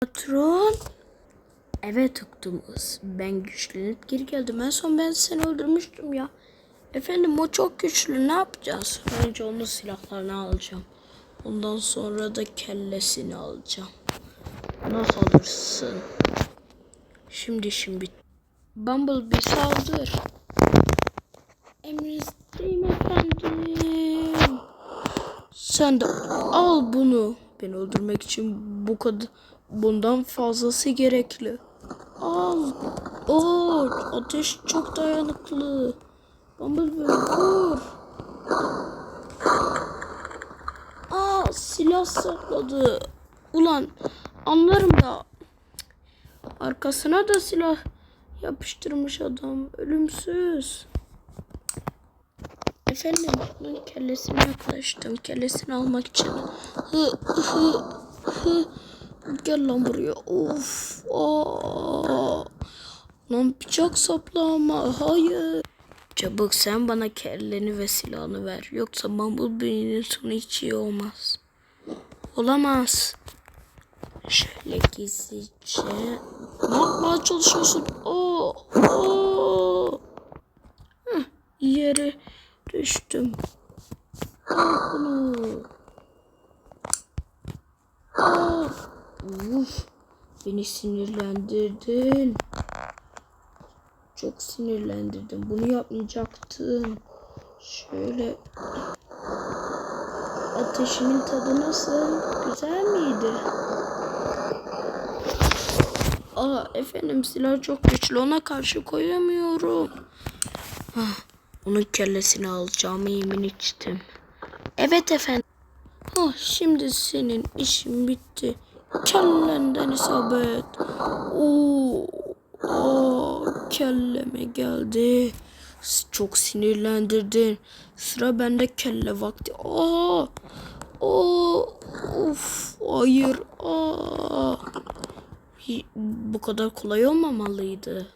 Patron. Evet Optimus. Ben güçlenip geri geldim. En son ben seni öldürmüştüm ya. Efendim o çok güçlü. Ne yapacağız? Önce onun silahlarını alacağım. Ondan sonra da kellesini alacağım. Nasıl alırsın? Şimdi şimdi. Bumblebee saldır. Emrinizdeyim efendim. Sen de al bunu. Beni öldürmek için bu kadar bundan fazlası gerekli. Al. Oo, ateş çok dayanıklı. Bumblebee vur. Aa silah sakladı. Ulan anlarım da arkasına da silah yapıştırmış adam. Ölümsüz. Efendim bunun kellesine yaklaştım. Kellesini almak için. Hı hı hı. Gel lan buraya. Of. Aa. Lan bıçak sapla ama. Hayır. Çabuk sen bana kelleni ve silahını ver. Yoksa Bumblebee'nin sonu hiç iyi olmaz. Olamaz. Şöyle gizlice. Ne yapmaya çalışıyorsun? Oo, oo. Heh, yere düştüm. Al. Aa, uf, beni sinirlendirdin. Çok sinirlendirdin. Bunu yapmayacaktın. Şöyle. Ateşimin tadı nasıl? Güzel miydi? Aa efendim silah çok güçlü. Ona karşı koyamıyorum. Ah, onun kellesini alacağımı yemin içtim. Evet efendim. Ah, şimdi senin işin bitti. Kellenden isabet. Oo, aa, kelleme geldi. Çok sinirlendirdin. Sıra bende kelle vakti. Aa, aa, of, hayır. Aa. Bu kadar kolay olmamalıydı.